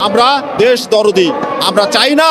আমরা দেশ দরদি। আমরা চাই না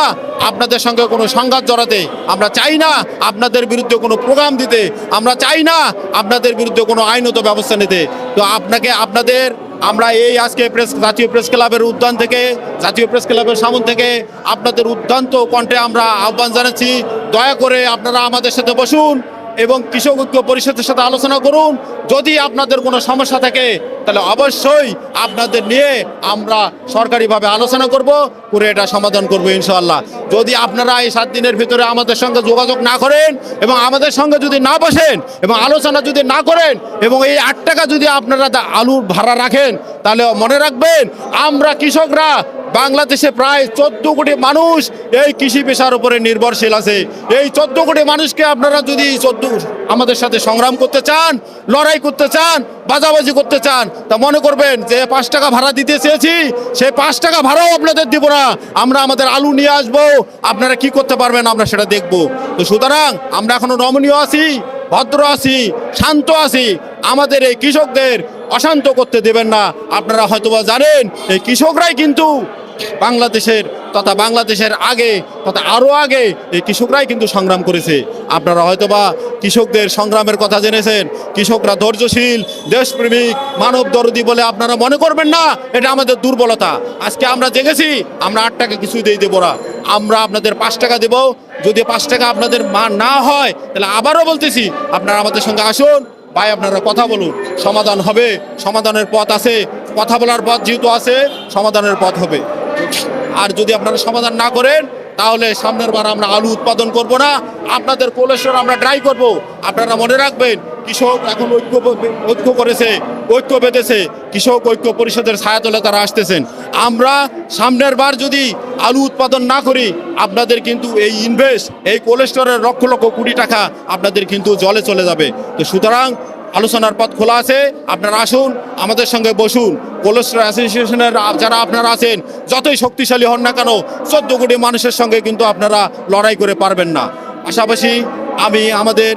আপনাদের সঙ্গে কোনো সংঘাত জড়াতে। আমরা চাই না আপনাদের বিরুদ্ধে কোনো প্রোগ্রাম দিতে। আমরা চাই না আপনাদের বিরুদ্ধে কোনো আইনত ব্যবস্থা নিতে। তো আপনাকে, আপনাদের, আমরা এই আজকে প্রেস, জাতীয় প্রেস ক্লাবের উদ্যান থেকে, জাতীয় প্রেস ক্লাবের সামন থেকে আপনাদের উদ্যান্ত কণ্ঠে আমরা আহ্বান জানাচ্ছি। দয়া করে আপনারা আমাদের সাথে বসুন। এবং কৃষক ঐক্য পরিষদের সাথে আলোচনা করুন। যদি আপনাদের কোনো সমস্যা থাকে, তাহলে অবশ্যই আপনাদের নিয়ে আমরা সরকারিভাবে আলোচনা করব, করে এটা সমাধান করব ইনশাআল্লাহ। যদি আপনারা এই সাত দিনের ভিতরে আমাদের সঙ্গে যোগাযোগ না করেন এবং আমাদের সঙ্গে যদি না বসেন এবং আলোচনা যদি না করেন এবং এই আট টাকা যদি আপনারা আলুর ভাড়া রাখেন, তাহলে মনে রাখবেন, আমরা কৃষকরা বাংলাদেশে প্রায় চোদ্দ কোটি মানুষ এই কৃষি পেশার উপরে নির্ভরশীল আছে। এই চোদ্দ কোটি মানুষকে আপনারা যদি চোদ্দ আমাদের সাথে সংগ্রাম করতে চান, লড়াই করতে চান, বাজাবাজি করতে চান, তা মনে করবেন যে পাঁচ টাকা ভাড়া দিতে চেয়েছি, সেই পাঁচ টাকা ভাড়াও আপনাদের দিব না। আমরা আমাদের আলু নিয়ে আসব, আপনারা কি করতে পারবেন আমরা সেটা দেখব। তো সুতরাং আমরা এখনও নমনীয় আছি, ভদ্র আছি, শান্ত আছি। আমাদের এই কৃষকদের অশান্ত করতে দেবেন না। আপনারা হয়তোবা জানেন, এই কৃষকরাই কিন্তু বাংলাদেশের তথা বাংলাদেশের আগে তথা আরও আগে এই কৃষকরাই কিন্তু সংগ্রাম করেছে। আপনারা হয়তোবা কৃষকদের সংগ্রামের কথা জেনেছেন, কৃষকরা ধৈর্যশীল, দেশপ্রেমিক, মানব দরদি বলে আপনারা মনে করবেন না, এটা আমাদের দুর্বলতা। আজকে আমরা জেগেছি, আমরা আট টাকা কিছুই দিয়ে দেবো না। আমরা আপনাদের পাঁচ টাকা দেব, যদি পাঁচ টাকা আপনাদের মান না হয়, তাহলে আবারও বলতেছি, আপনারা আমাদের সঙ্গে আসুন, ভাই আপনারা কথা বলুন। সমাধান হবে, সমাধানের পথ আছে, কথা বলার পথ যেহেতু আছে, সমাধানের পথ হবে। আর যদি আপনারা সমাধান না করেন, তাহলে সামনের বার আমরা আলু উৎপাদন করব না। আপনাদের কোলেস্ট্রল আমরা ড্রাই করব। আপনারা মনে রাখবেন, কৃষক এখন ঐক্য ঐক্য করেছে, ঐক্য বেঁধেছে, কৃষক ঐক্য পরিষদের ছায়াতলে তারা আসতেছেন। আমরা সামনের বার যদি আলু উৎপাদন না করি, আপনাদের কিন্তু এই ইনভেস্ট এই কোলেস্টরের লক্ষ লক্ষ কোটি টাকা আপনাদের কিন্তু জলে চলে যাবে। তো সুতরাং আলোচনার পথ খোলা আছে। আপনারা আসুন, আমাদের সঙ্গে বসুন। কোলেস্ট্রল অ্যাসোসিয়েশনের যারা আপনারা আছেন, যতই শক্তিশালী হন না কেন, চোদ্দ কোটি মানুষের সঙ্গে কিন্তু আপনারা লড়াই করে পারবেন না। পাশাপাশি আমি, আমাদের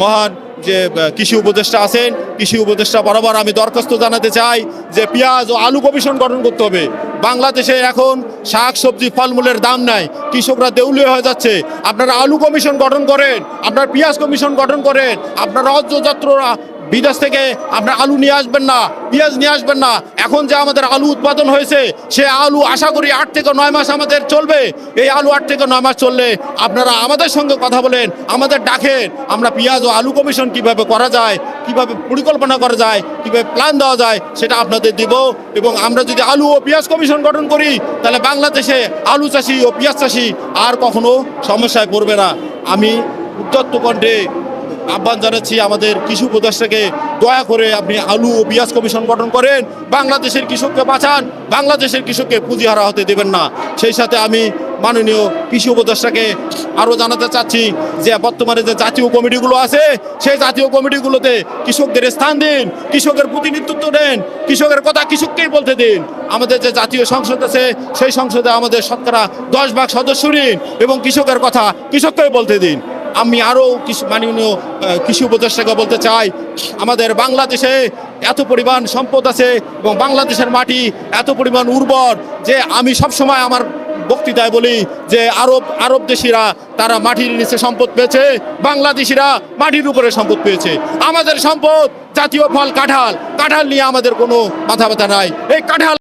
মহান যে কৃষি উপদেষ্টা আছেন, কৃষি উপদেষ্টা বরাবর আমি দরখাস্ত জানাতে চাই যে পেঁয়াজ ও আলু কমিশন গঠন করতে হবে। বাংলাদেশে এখন শাক, সবজি, ফলমূলের দাম নাই। কৃষকরা দেউলিয়া হয়ে যাচ্ছে। আপনারা আলু কমিশন গঠন করেন, আপনার পেঁয়াজ কমিশন গঠন করেন, আপনারা অযত্ররা বিদেশ থেকে আপনার আলু নিয়ে আসবেন না, পেঁয়াজ নিয়ে আসবেন না। এখন যে আমাদের আলু উৎপাদন হয়েছে, সে আলু আশা করি আট থেকে নয় মাস আমাদের চলবে। এই আলু আট থেকে নয় মাস চললে আপনারা আমাদের সঙ্গে কথা বলেন, আমাদের ডাকেন, আমরা পেঁয়াজ ও আলু কমিশন কীভাবে করা যায়, কীভাবে পরিকল্পনা করা যায়, কীভাবে প্ল্যান দেওয়া যায়, সেটা আপনাদের দিব। এবং আমরা যদি আলু ও পেঁয়াজ কমিশন গঠন করি, তাহলে বাংলাদেশে আলু চাষি ও পেঁয়াজ চাষি আর কখনো সমস্যায় পড়বে না। আমি উদ্যত্ত কণ্ঠে আহ্বান জানাচ্ছি আমাদের কৃষি উপদেষ্টাকে। দয়া করে আপনি আলু ও পেঁয়াজ কমিশন গঠন করেন। বাংলাদেশের কৃষককে বাঁচান। বাংলাদেশের কৃষককে পুঁজিহারা হতে দেবেন না। সেই সাথে আমি মাননীয় কৃষি উপদেষ্টাকে আরও জানাতে চাচ্ছি যে, বর্তমানে যে জাতীয় কমিটিগুলো আছে, সেই জাতীয় কমিটিগুলোতে কৃষকদের স্থান দিন, কৃষকের প্রতিনিধিত্ব দেন কৃষকের কথা কৃষককেই বলতে দিন। আমাদের যে জাতীয় সংসদ আছে, সেই সংসদে আমাদের শতকরা দশ ভাগ সদস্য নিন এবং কৃষকের কথা কৃষককেই বলতে দিন। আমি আরও কৃষি মাননীয় কৃষি উপদেষ্টাকে বলতে চাই, আমাদের বাংলাদেশে এত পরিমাণ সম্পদ আছে এবং বাংলাদেশের মাটি এত পরিমাণ উর্বর যে আমি সবসময় আমার বক্তৃতায় বলি যে আরব আরব দেশিরা তারা মাটির নিচে সম্পদ পেয়েছে, বাংলাদেশিরা মাটির উপরে সম্পদ পেয়েছে। আমাদের সম্পদ জাতীয় ফল, কাঁঠাল কাঁঠাল নিয়ে আমাদের কোনো মাথা ব্যথা নাই। এই কাঁঠাল